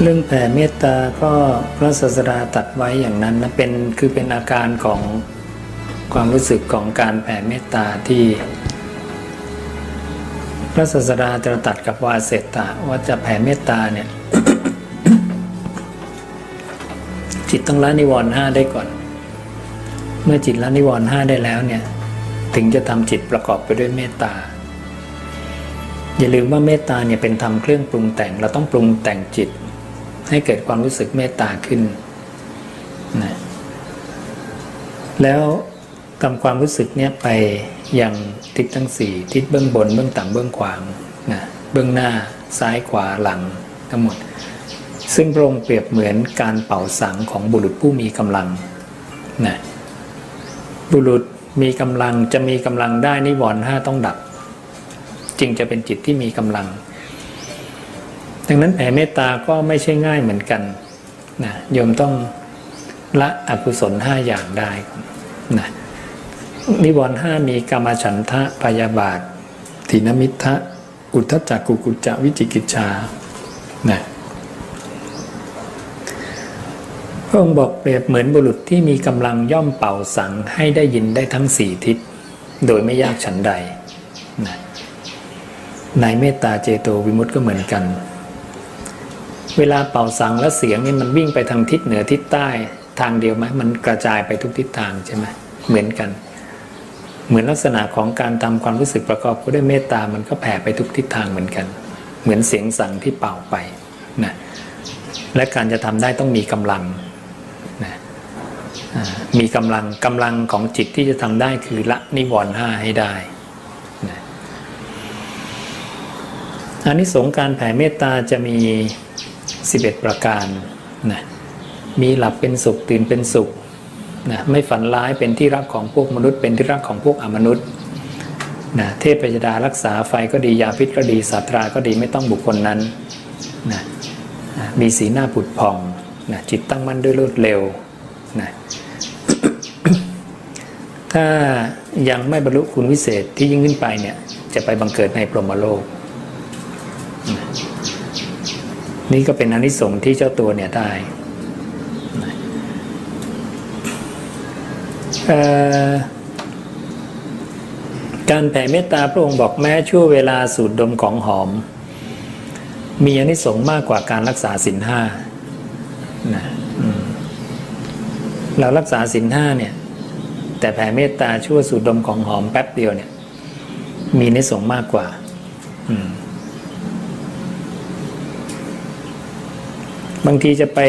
เรื่องแผ่เมตตาก็พระศาสดาตัดไว้อย่างนั้นนะเป็นคือเป็นอาการของความรู้สึกของการแผ่เมตตาที่ พระศาสดาตรัสกับวาเสตะว่าจะแผ่เมตตาเนี่ยจิตต้องละนิวรณ์ห้าได้ก่อน เมื่อจิตละนิวรณ์ห้าได้แล้วเนี่ย ถึงจะทำจิตประกอบไปด้วยเมตตา อย่าลืมว่าเมตตาเนี่ยเป็นธรรมเครื่องปรุงแต่ง เราต้องปรุงแต่งจิต ให้เกิดความรู้สึกเมตตาขึ้นนะแล้วทำความรู้สึกเนี่ยไปยังทิศทั้งสี่ทิศเบื้องบนเบื้องต่ำเบื้องขวางนะเบื้องหน้าซ้ายขวาหลังทั้งหมด ซึ่งพระองค์เปรียบเหมือนการเป่าสังของบุรุษผู้มีกำลังนะบุรุษมีกำลังจะมีกำลังได้นิวรณ์ห้าต้องดับ จึงจะเป็นจิตที่มีกำลัง ดังนั้นแผ่เมตตาก็ไม่ใช่ง่ายเหมือนกันนะโยมต้องละอกุศลห้าอย่างได้นะนิวรณ์ห้ามีกรรมฉันทะพยาบาทถินมิทะอุทธจักกุกุจจะวิจิกิจชานะพระองค์บอกเปรียบเหมือนบุรุษที่มีกำลังย่อมเป่าสังให้ได้ยินได้ทั้งสี่ทิศ โดยไม่ยากฉันใด ในเมตตาเจโตวิมุตติก็เหมือนกัน เวลาเป่าสังแล้วเสียงนี่มันวิ่งไปทางทิศเหนือทิศใต้ทางเดียวไหมมันกระจายไปทุกทิศทางใช่ไหมเหมือนกัน เหมือนลักษณะของการทำความรู้สึกประกอบไปด้วยเมตตามันก็แผ่ไปทุกทิศทางเหมือนกัน เหมือนเสียงสั่งที่เป่าไปนะและการจะทำได้ต้องมีกำลังนะมีกำลังกำลังของจิตที่จะทำได้คือละนิวรณ์ห้าให้ได้นะ อานิสงส์การแผ่เมตตาจะมี 11 ประการนะมีหลับเป็นสุขตื่นเป็นสุขนะไม่ฝันร้ายเป็นที่รักของพวกมนุษย์ เป็นที่รักของพวกอมนุษย์นะเทพยดารักษาไฟก็ดียาพิษก็ดีสัตราก็ดีไม่ต้องบุคคลนั้นนะนะมีสีหน้าผุดผ่องนะจิตตั้งมั่นด้วยรวดเร็วนะถ้ายังไม่บรรลุคุณวิเศษที่ยิ่งขึ้นไปเนี่ยจะไปบังเกิดในพรหมโลก นี่ก็เป็นอนิสงส์ที่เจ้าตัวเนี่ยได้การแผ่เมตตาพระองค์บอกแม้ชั่วเวลาสูดดมของหอม มีอนิสงส์มากกว่าการรักษาศีลห้านะเรารักษาศีลห้าเนี่ย แต่แผ่เมตตาชั่วสูดดมของหอมแป๊บเดียวเนี่ย มีอนิสงส์มากกว่า อืม บางทีจะไป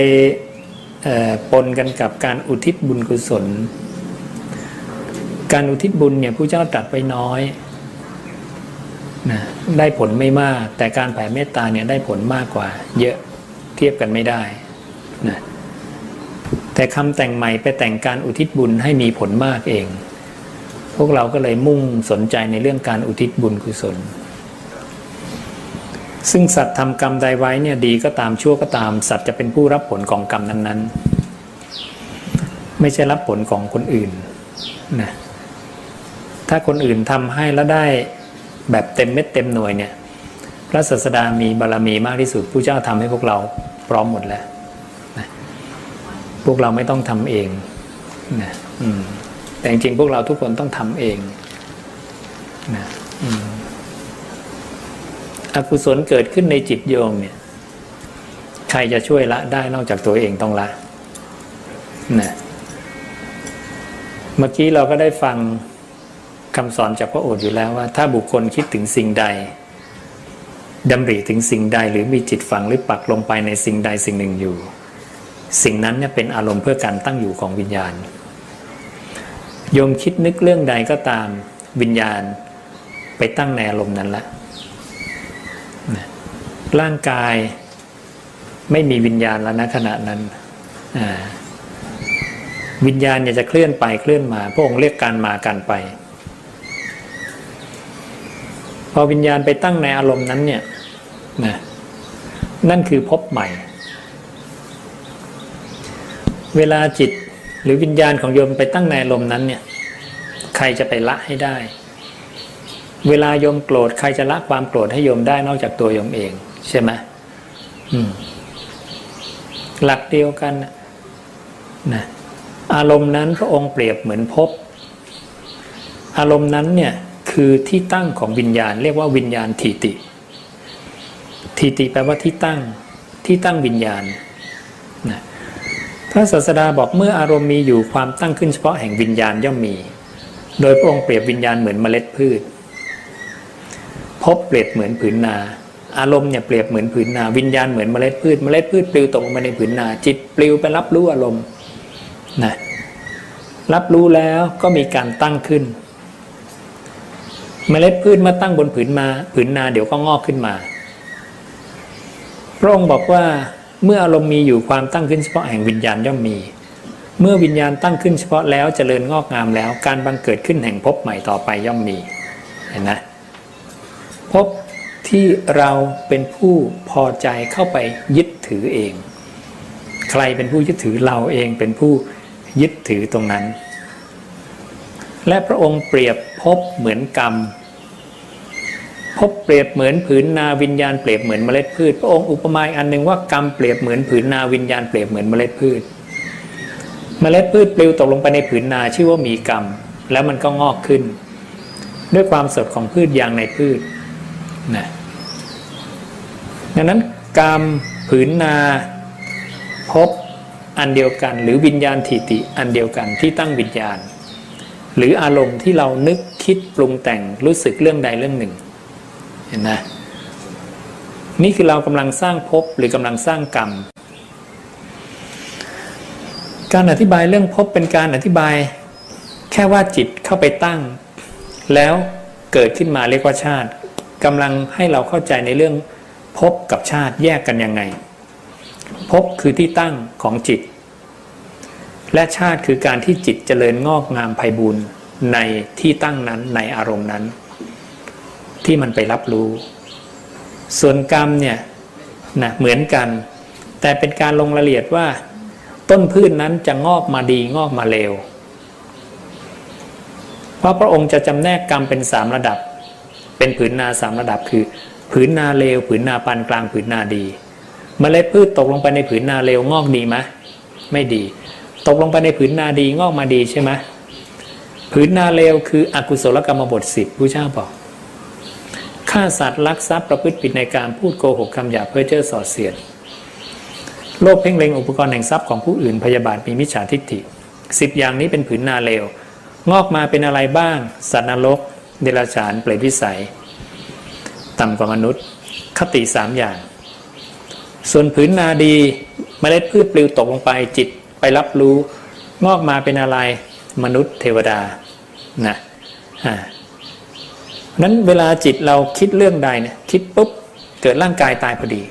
ปนกันกับการอุทิศบุญกุศล การอุทิศบุญเนี่ยผู้เจ้าตรัสไว้น้อยนะได้ผลไม่มาก แต่การแผ่เมตตาเนี่ยได้ผลมากกว่า เยอะเทียบกันไม่ได้นะแต่คำแต่งใหม่ไปแต่งการอุทิศบุญให้มีผลมากเอง พวกเราก็เลยมุ่งสนใจในเรื่องการอุทิศบุญกุศล ซึ่งสัตว์ทำกรรมใดไว้เนี่ยดีก็ตามชั่วก็ตาม สัตว์จะเป็นผู้รับผลของกรรมนั้น ๆ ไม่ใช่รับผลของคนอื่นนะถ้าคนอื่นทำให้แล้วได้แบบเต็มเม็ดเต็มหน่วยเนี่ย พระศาสดามีบารรมีมากที่สุดผู้เจ้าทำให้พวกเราพร้อมหมดแล้วนะพวกเราไม่ต้องทำเองนะอืมแต่จริงๆพวกเราทุกคนต้องทำเองนะอืม อกุศลเกิดขึ้นในจิตโยมเนี่ย ใครจะช่วยละได้นอกจากตัวเองต้องละนะเมื่อกี้เราก็ได้ฟังคำสอนจากพระโอษฐ์อยู่แล้วว่า ถ้าบุคคลคิดถึงสิ่งใดดำริถึงสิ่งใดหรือมีจิตฝังหรือปักลงไปในสิ่งใดสิ่งหนึ่งอยู่ สิ่งนั้นเนี่ยเป็นอารมณ์เพื่อการตั้งอยู่ของวิญญาณ โยมคิดนึกเรื่องใดก็ตามวิญญาณไปตั้งในอารมณ์นั้นละ ร่างกายไม่มีวิญญาณแล้วนะขณะนั้น วิญญาณเนี่ยจะเคลื่อนไปเคลื่อนมา พระองค์เรียกการมาการไป พอวิญญาณไปตั้งในอารมณ์นั้นเนี่ยนะนั่นคือพบใหม่ เวลาจิตหรือวิญญาณของโยมไปตั้งในอารมณ์นั้นเนี่ย ใครจะไปละให้ได้ เวลาโยมโกรธใครจะละความโกรธให้โยมได้นอกจากตัวโยมเอง ใช่ไหมมหลักเดียวกันนะอารมณ์นั้นพระองค์เปรียบเหมือนภพอารมณ์นั้นเนี่ยคือที่ตั้งของวิญญาณ เรียกว่าวิญญาณทีติทีติแปลว่าที่ตั้งที่ตั้งวิญญาณนะพระศาสดาบอกเมื่ออารมณ์มีอยู่ความตั้งขึ้นเฉพาะแห่งวิญญาณย่อมมี โดยพระองค์เปรียบวิญญาณเหมือนเมล็ดพืชภพเปรียบเหมือนผืนนา อารมณ์เนี่ยเปรียบเหมือนผืนนา วิญญาณเหมือนเมล็ดพืช เมล็ดพืชปลิวตกลงไปในผืนนา จิตปลิวไปรับรู้อารมณ์นะรับรู้แล้วก็มีการตั้งขึ้น เมล็ดพืชมาตั้งบนผืนมาผืนนาเดี๋ยวก็งอกขึ้นมาพระองค์บอกว่าเมื่ออารมณ์มีอยู่ความตั้งขึ้นเฉพาะแห่งวิญญาณย่อมมี เมื่อวิญญาณตั้งขึ้นเฉพาะแล้วเจริญงอกงามแล้ว การบังเกิดขึ้นแห่งภพใหม่ต่อไปย่อมมีเห็นนะภพ ที่เราเป็นผู้พอใจเข้าไปยึดถือเอง ใครเป็นผู้ยึดถือเราเองเป็นผู้ยึดถือตรงนั้น และพระองค์เปรียบภพเหมือนกรรมภพเปรียบเหมือนผืนนาวิญญาณเปรียบเหมือนเมล็ดพืช พระองค์อุปมาอีกอันหนึ่งว่ากรรมเปรียบเหมือนผืนนาวิญญาณเปรียบเหมือนเมล็ดพืช เมล็ดพืชปลิวตกลงไปในผืนนาชื่อว่ามีกรรม แล้วมันก็งอกขึ้น ด้วยความสดของพืชอย่างในพืชนะ ดังนั้นกรรมผืนนาภพอันเดียวกัน หรือวิญญาณถิติอันเดียวกันที่ตั้งวิญญาณ หรืออารมณ์ที่เรานึกคิดปรุงแต่งรู้สึกเรื่องใดเรื่องหนึ่งเห็นไหมนี่คือเรากำลังสร้างภพหรือกำลังสร้างกรรม การอธิบายเรื่องภพเป็นการอธิบาย แค่ว่าจิตเข้าไปตั้ง แล้วเกิดขึ้นมาเรียกว่าชาติกำลังให้เราเข้าใจในเรื่อง ภพกับชาติแยกกันยังไงภพคือที่ตั้งของจิต และชาติคือการที่จิตเจริญงอกงามไพบูรณ์ในที่ตั้งนั้นในอารมณ์นั้น ที่มันไปรับรู้ ส่วนกรรมเนี่ยนะเหมือนกัน แต่เป็นการลงรายละเอียดว่า ต้นพืชนนั้นจะงอกมาดีงอกมาเลวเพราะพระองค์จะจำแนกกรรมเป็นสามระดับ เป็นผืนนาสามระดับคือ ผืนนาเลวผืนนาปานกลางผืนนาดีเมล็ดพืชตกลงไปในผืนนาเลวงอกดีไหมไม่ดี ตกลงไปในผืนนาดีงอกมาดีใช่ไหมผืนนาเลวคืออกุศลกรรมบทสิบผู้เจ้าบอกฆ่าสัตว์ลักทรัพย์ประพฤติผิดในการพูดโกหกคำหยาเพื่อเจ้อสอดเสียดโลภเพ่งเล็งอุปกรณ์แห่งทรัพย์ของผู้อื่นพยาบาทมีมิจฉาทิฏฐิสิบอย่างนี้เป็นผืนนาเลวงอกมาเป็นอะไรบ้าง สัตว์นรก เดรัจฉานเปรตวิสัย ต่ำกว่ามนุษย์ คติสามอย่าง ส่วนผืนนาดีเมล็ดพืชปลิวตกลงไปจิตไปรับรู้ งอกมาเป็นอะไรมนุษย์เทวดานะอ่านั้นเวลาจิตเราคิดเรื่องใดเนี่ยคิดปุ๊บเกิดร่างกายตายพอดี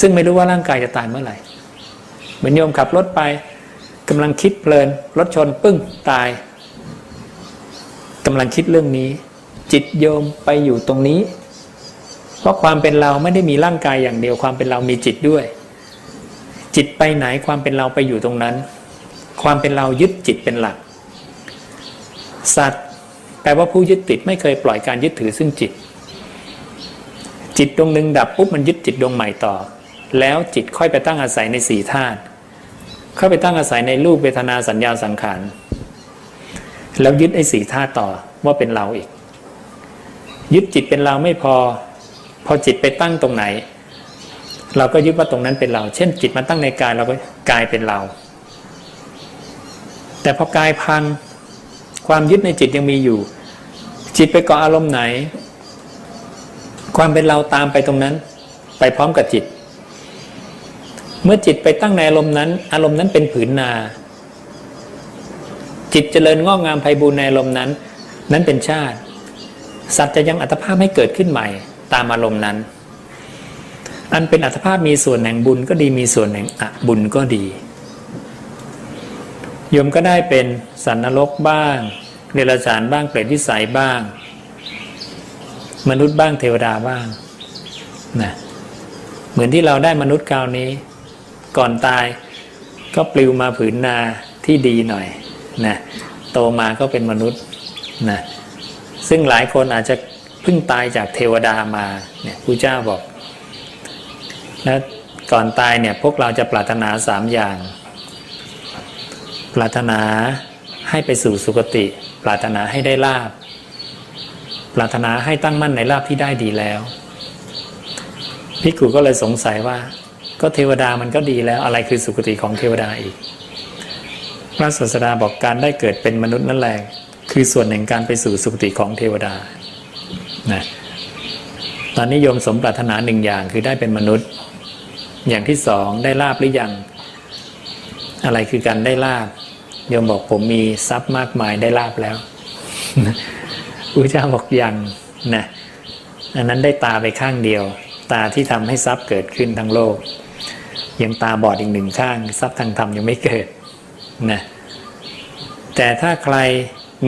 ซึ่งไม่รู้ว่าร่างกายจะตายเมื่อไหร่เหมือนโยมขับรถไปกำลังคิดเพลินรถชนปึ้งตายกำลังคิดเรื่องนี้ จิตโยมไปอยู่ตรงนี้ เพราะความเป็นเราไม่ได้มีร่างกายอย่างเดียวความเป็นเรามีจิตด้วย จิตไปไหนความเป็นเราไปอยู่ตรงนั้น ความเป็นเรายึดจิตเป็นหลัก สัตว์แปลว่าผู้ยึดติดไม่เคยปล่อยการยึดถือซึ่งจิต จิตดวงหนึ่งดับปุ๊บมันยึดจิตดวงใหม่ต่อ แล้วจิตค่อยไปตั้งอาศัยในสี่ธาตุค่อยไปตั้งอาศัยในรูปเวทนาสัญญาสังขารแล้วยึดไอ้สี่ธาตุต่อว่าเป็นเราอีก ยึดจิตเป็นเราไม่พอ พอจิตไปตั้งตรงไหน เราก็ยึดว่าตรงนั้นเป็นเรา เช่น จิตมาตั้งในกายเราก็กายเป็นเรา แต่พอกายพังความยึดในจิตยังมีอยู่ จิตไปเกาะอารมณ์ไหน ความเป็นเราตามไปตรงนั้น ไปพร้อมกับจิต เมื่อจิตไปตั้งในอารมณ์นั้น อารมณ์นั้นเป็นผืนนา จิตเจริญงอกงามไพบูรณ์ในอารมณ์นั้น นั้นเป็นชาติ สัตว์จะยังอัตภาพให้เกิดขึ้นใหม่ ตามอารมณ์นั้น อันเป็นอัตภาพมีส่วนแห่งบุญก็ดีมีส่วนแห่งอบุญก็ดีโยมก็ได้เป็นสันนรกบ้างเดรัจฉานบ้างเปรตวิสัยบ้าง มนุษย์บ้างเทวดาบ้างนะเหมือนที่เราได้มนุษย์คราวนี้ ก่อนตายก็ปลิวมาผืนนาที่ดีหน่อยนะโตมาก็เป็นมนุษย์นะซึ่งหลายคนอาจจะ เพิ่งตายจากเทวดามาเนี่ยพระเจ้าบอกและก่อนตายเนี่ยพวกเราจะปรารถนาสามอย่าง ปรารถนาให้ไปสู่สุคติ ปรารถนาให้ได้ลาบ ปรารถนาให้ตั้งมั่นในลาบที่ได้ดีแล้วพิกุก็เลยสงสัยว่า ก็เทวดามันก็ดีแล้วอะไรคือสุคติของเทวดาอีก พระศาสดาบอกการได้เกิดเป็นมนุษย์นั่นแหละคือส่วนหนึ่งการไปสู่สุคติของเทวดา นะตอนนี้โยมสมปรารถนาหนึ่งอย่างคือได้เป็นมนุษย์ อย่างที่สองได้ลาบหรือยัง อะไรคือการได้ลาบโยมบอกผมมีทรัพย์มากมายได้ลาบแล้วพระเจ้าบอกยังนะอันนั้นได้ตาไปข้างเดียว ตาที่ทำให้ทรัพย์เกิดขึ้นทั้งโลก ยังตาบอดอีกหนึ่งข้าง ทรัพย์ทางธรรมยังไม่เกิดนะแต่ถ้าใคร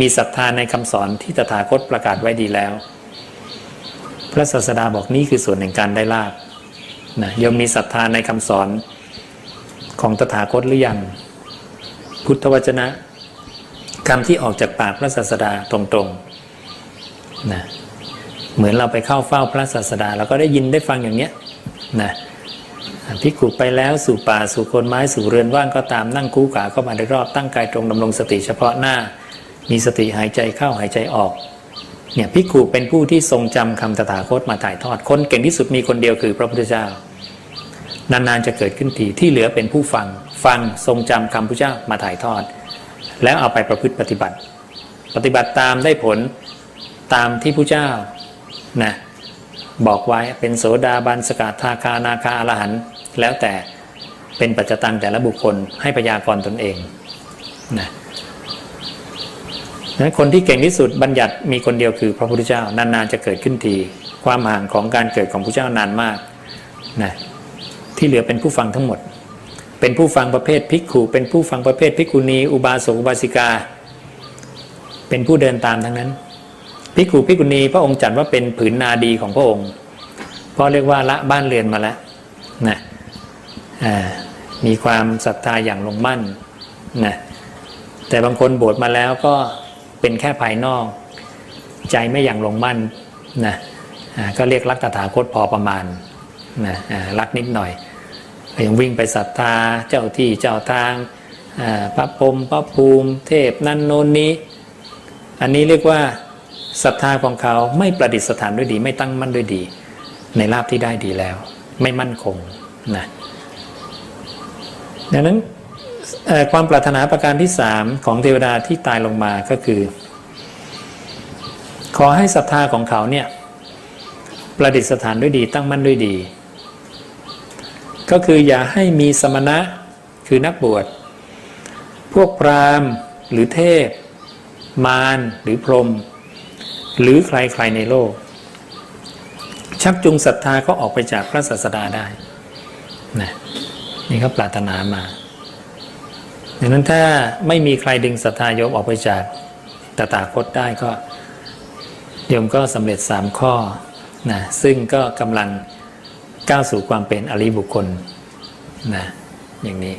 มีศรัทธาในคำสอนที่ตถาคตประกาศไว้ดีแล้ว พระศาสดาบอกนี่คือส่วนแห่งการได้ลาบนะยมมีศรัทธาในคำสอนของตถาคตหรือยัง พุทธวจนะคำที่ออกจากปากพระศาสดาตรงๆนะเหมือนเราไปเข้าเฝ้าพระศาสดาเราก็ได้ยินได้ฟังอย่างเนี้ยนะพิกุไปแล้วสู่ป่าสู่คนไม้สู่เรือนว่างก็ตามนั่งคู่ขาเข้ามาในรอบตั้งกายตรงดำรงสติเฉพาะหน้า มีสติหายใจเข้าหายใจออก เนี่ยพิกขุเป็นผู้ที่ทรงจำคำตถาคตมาถ่ายทอดคนเก่งที่สุดมีคนเดียวคือพระพุทธเจ้า นานๆจะเกิดขึ้นทีที่เหลือเป็นผู้ฟังฟังทรงจำคำพุทธเจ้ามาถ่ายทอด แล้วเอาไปประพฤติปฏิบัติ ปฏิบัติตามได้ผลตามที่พุทธเจ้านะบอกไว้เป็นโสดาบันสกทาคานาคาอรหันต์แล้วแต่เป็นปัจจตังแต่ละบุคคลให้พยากรตนเองนะ นั้นคนที่เก่งที่สุดบัญญัติมีคนเดียวคือพระพุทธเจ้านานๆจะเกิดขึ้นที ความห่างของการเกิดของพระเจ้านานมากนะที่เหลือเป็นผู้ฟังทั้งหมด เป็นผู้ฟังประเภทภิกขุ เป็นผู้ฟังประเภทภิกขุณีอุบาสกอุบาสิกา เป็นผู้เดินตามทั้งนั้นภิกขุภิกขุณีพระองค์จัดว่าเป็นผืนนาดีของพระองค์เพราะเรียกว่าละบ้านเรือนมาแล้วนะมีความศรัทธาอย่างลงมั่นนะแต่บางคนบวชมาแล้วก็ เป็นแค่ภายนอก ใจไม่อย่างลงมั่นนะก็เรียกรักตถาคตพอประมาณนะรักนิดหน่อยยังวิ่งไปศรัทธาเจ้าที่เจ้าทางพระพรมพระภูมิ เทพนั่นโน้นนี้ อันนี้เรียกว่าศรัทธาของเขาไม่ประดิษฐานด้วยดี ไม่ตั้งมั่นด้วยดี ในลาบที่ได้ดีแล้ว ไม่มั่นคงนะดังนั้น ความปรารถนาประการที่สามของเทวดาที่ตายลงมาก็คือ ขอให้ศรัทธาของเขาเนี่ยประดิษฐานด้วยดีตั้งมั่นด้วยดี ก็คืออย่าให้มีสมณะคือนักบวช พวกพราหมณ์หรือเทพ มารหรือพรหมหรือใครๆในโลก ชักจูงศรัทธาเขาออกไปจากพระศาสดาได้นะนี่เขาปรารถนามา ดังนั้นถ้าไม่มีใครดึงศรัทธาโยมออกไปจากตถาคตได้ก็โยมก็สำเร็จสามข้อนะซึ่งก็กำลังก้าวสู่ความเป็นอริบุคคลนะอย่างนี้